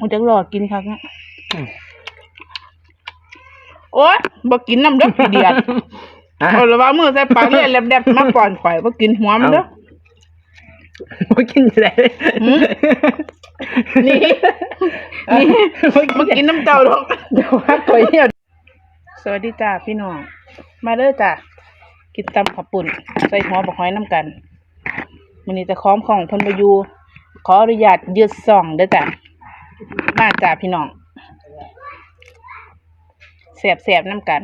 มันจะรอกินครับเนี่ยโอ๊ยบ่กินน้ำเด้อพี่เดียดฮะเอาละว่ามือใส่ปากเลยแลบๆมาก่อนข่อยบ่กินหัวมันเด้อบ่กินจะได้หืมนี่นี่บ่กินน้ำเจ้าดอกเดี๋ยวว่าข่อยเนี่ยสวัสดีจ้าพี่น้อง มาเด้อจ้ากินตำขับปุ่น ใส่หัวบักหอยน้ำกันมันนี้จะคล้อมของเพันบอยูขออนุญาตยืดส่องเด้อจ้า มาจ้าพี่น้องแสบแสบๆน้ำกัน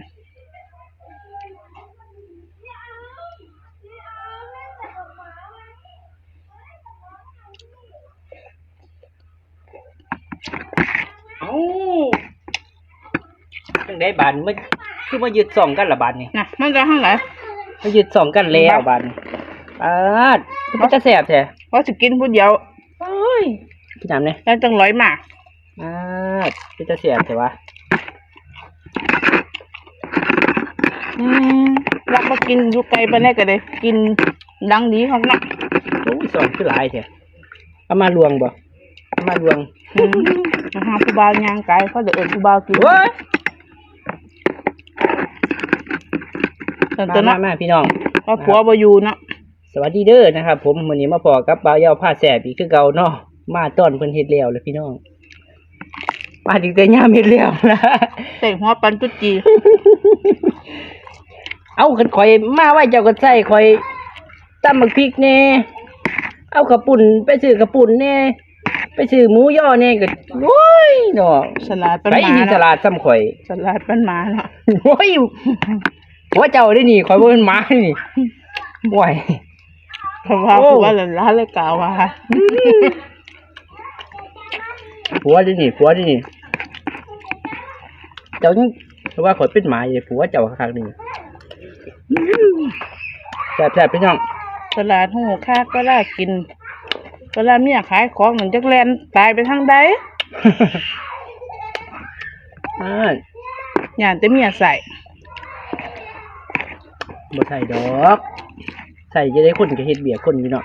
เอ้าจังได้บานมันคือมายึดสองกันละบานนี่นะมันจะข้างไหนมายึดสองกันแล้วบานนี่ปาดมันจะแสบแท้เพราะจะกินผู้เดียวโอ้ย พี่น้ำเนี่ยแล้วจังร้อยมาปาดมันจะแสบแท้วะอืมรักมากินอยู่ไกลไปแน่ก็เลยกินดังดีครับนะโอ้ยสองคือหลายแท้เอามาลวงบ่เอามาลวงอืมมาหาผู้บ่าวย่างไกลเขาจะเอิญผู้บ่าวกินเว้ยแต่มาตัวมานั้นมาพี่น้อง ว่าผัวบ่อยู่เนาะ สวัสดีเด้อนะครับ ผมวันนี้มาพอกับบ่าวเหยาผ้าแสบอีกคือเก่าเนาะ มาต้อนเพิ่นเฮ็ดแล้วเลยพี่น้อง มาถึงแต่ยามเฮ็ดแล้วนะใส่หัวปันจุดจี เอาขันข่อยมาไว้เจ้าก็ใส่ข่อยตำบักพริกแน่เอากระปุ่นไปซื้อกระปุ่นแน่ไปซื้อหมูย่อแน่ก็โอ้ยเนาะสลัดปันไปหมาที่ตเนาะลาดซ้ำข่อย สลัดปันหมาเนาะโอ้ยหัวเจ้าได้นี่ข่อยบ่เป็นหมานี่บ่อย เพราะว่าโอ้ผัวหลานล้านเลยกล่าวว่า ผัวได้นี่ผัวได้นี่เจ้านี่เพราะว่าข่อยเป็นหมาอยู่ผัวเจ้าคักๆนี่แซ่บๆพี่น้องสลัดหูค่าก็ล่ากินก็ล่าเมียขายของหนึ่งจักแลนตายไปทางใดอ่าย่านแต่เมียใส่บ่ใส่ดอก ใส่จะได้คนก็เฮ็ดเบียกคนพี่น้อง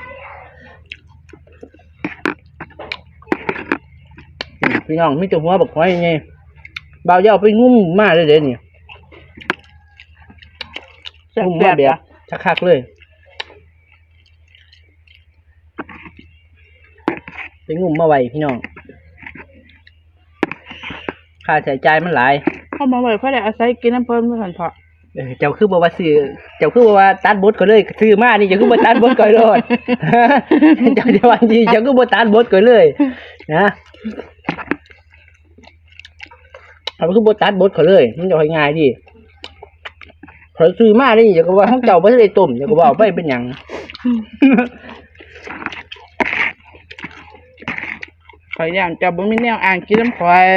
นี่ พี่น้องมีแต่หัวบักหอยไงบ่าวเหยาไปงุ้มมาเลยเด้นี่แซ่งุ้มบมาๆแบบจ้ะคักๆเลยไปงุ้มมาไว้พี่น้องค่าใช้จ่ายมันหลายเข้ามาไว้เพื่อได้อาศัยกินน้ำเพิ่มเมื่อกันพอเออเจ้าคือบอกว่าซื้อเจ้าคือบอกว่าตัดบทก็เลยซื้อมานี่เจ้าคือบ่ตัดบทก่อนเลยเจ้าจะวันดีเจ้าคือบ่ตัดบทก่อนเลยนะ เขาคือบ่ตัดบทก่อนเลย มันจะง่ายดีเขาซื้อมานี่เจ้าก็ว่าของเจ้าบ่ได้ต้มเจ้าก็ว่าเอาไปเป็นหยังข่อยย่านเจะบ่มีแนวอ่างกินน้ำข่อย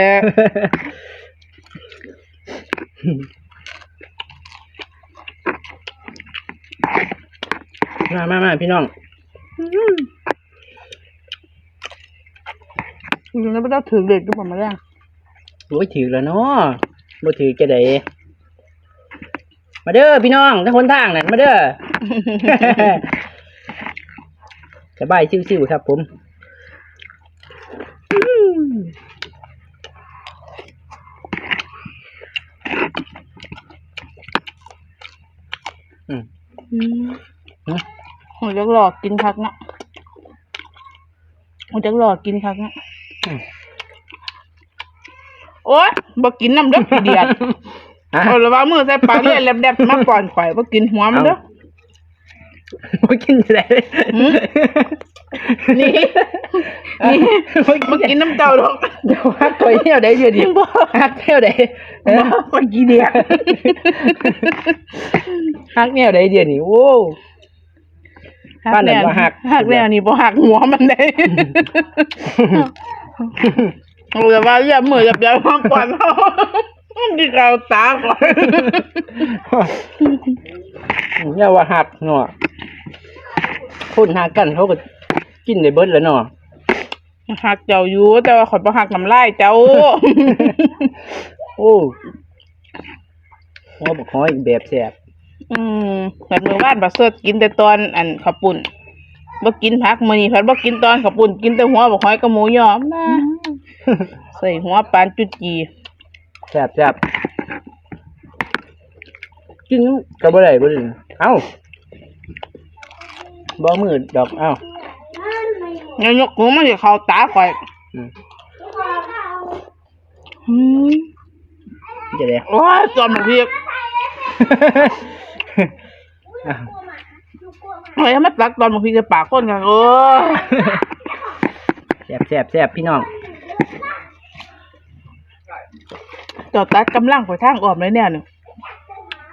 มามามาพี่น้องอยู่ในบ้านถือเด็กก็บอกมาแล้ว โอ้ยถือแล้วเนาะบ่ถือจะได้มาเด้อพี่น้องทั้งคนทางนั่นมาเด้อ สบายซิวๆครับผมอืมอืมฮะหัวจักหลอกกินคักนะหัวจักหลอกกินคักนะอืม โอ๊ยบ่กินน้ำเด้อพี่เดียดฮะเอาละว่ามือใส่ปากเลยแลบๆมาก่อนข่อยบ่กินหัวมันเด้อบ่กินจะได้หืม นี่นี่บ่กินน้ำเจ้าดอกเดี๋ยวฮักข่อยเที่ยวได้เดี๋ยวดิบ่ฮักเที่ยวได้เออบ่บ่กินเดียดฮักแนวได้เดี๋ยวนี้โอ้ บ้านไหนบ่หัก หักแล้วนี่บ่หักหัวมันได้ เอาละว่าอย่ามืออย่าเดี๋ยวมาก่อนเฮาดิเราตาก่อนเนี่ยว่าหักเนาะคนหักกันเขาก็กินได้เบิดแล้วเนาะหักเจ้าอยู่ แต่ว่าขอยบ่หักน้ำลายเจ้า โอ้หัวบักหอยแบบแซ่บอืมแบบมื้อวานบ่เสิร์กินแต่ตอนอันข้าวปุ้นบ่กินผักมื้อนี้เพิ่นบ่กินตอนข้าวปุ้นกินแต่หัวบ่หอยกับหมูยอมา ใส่หัวปานจุดจีแซ่บแซ่บกินก็บ่ได้บ่ได้เอ้าบ่มือดอกเอ้าเงยยกหูมันจะเข้าตาข่อยอืมอืมจะได้โอ้ยจอมหนูพี่อะเฮ้ยมาตักตอนหนูพี่จะปากคนกันโอ้ยแซ่บแซ่บแซ่บพี่น้อง เจ้าตัดกำลังไปทางออมเลยเนี่ยหนึ่ง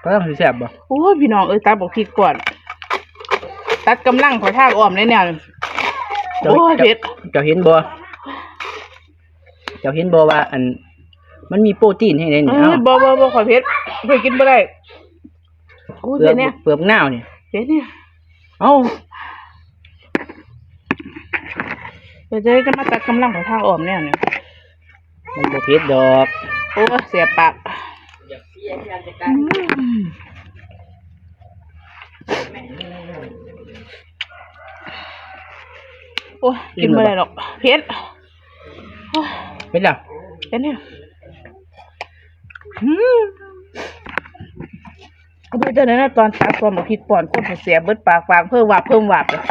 ก็ต้องสิแซ่บบ่โอ้ยพี่น้องเอ้ยตัดบอกพี่ก่อน ตัดกำลังไปทางออมเลยเนี่ยหนึ่งโอ้ยเผ็ดเจ้าเห็นบ่เจ้าเห็นบ่ว่าอัน มันมีโปรตีนให้ในนี่เอ้เอ้ายบ่บ่บ่ขอยเผ็ดเผ็ดกินบ่ได้โอ้ยเปลืเผ็อกดเนี่ยเปลือกหน้าวนี่เผ็ดเนี่ยเอ้าเดี๋ยวจะจะมาตัดกำลังไปทางออมเนี่ยหนึ่งมันบ่เผ็ดดอก โอ้ยเสียปากอืมโอ้ยกินไม่ได้หรอกเผ็ดโอ้ยเผ็ดแล้วเผ็ดเนี่ยอืมเอาดูเจ้าหน้านะตอนตัดความบอกผิดป่อนคนเสียเบิดปากปากเพิ่มวาบเพิ่มวาบเลย